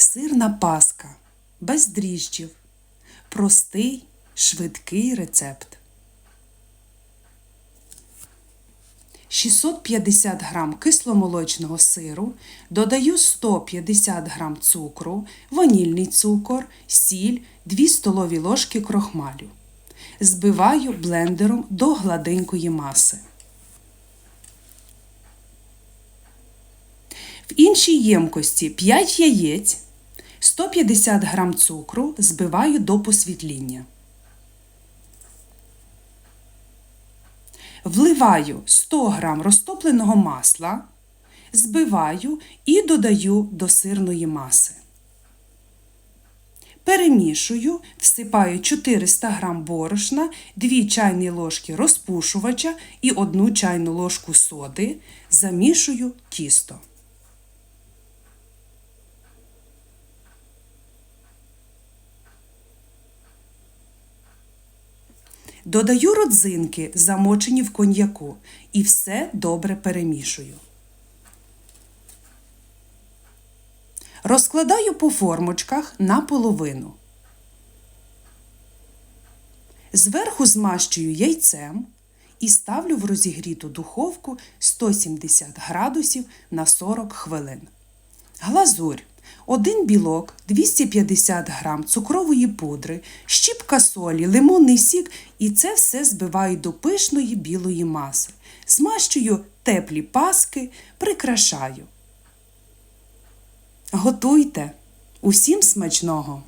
Сирна паска без дріжджів. Простий, швидкий рецепт. 650 грам кисломолочного сиру, додаю 150 грам цукру, ванільний цукор, сіль, 2 столові ложки крохмалю. Збиваю блендером до гладенької маси. В іншій ємкості 5 яєць, 150 грам цукру збиваю до посвітління. Вливаю 100 грам розтопленого масла, збиваю і додаю до сирної маси. Перемішую, всипаю 400 грам борошна, 2 чайні ложки розпушувача і 1 чайну ложку соди, замішую тісто. Додаю родзинки, замочені в коньяку, і все добре перемішую. Розкладаю по формочках наполовину. Зверху змащую яйцем і ставлю в розігріту духовку 170 градусів на 40 хвилин. Глазурь. Один білок, 250 грам цукрової пудри, щіпка солі, лимонний сік і це все збиваю до пишної білої маси. Змащую теплі паски, прикрашаю. Готуйте! Усім смачного!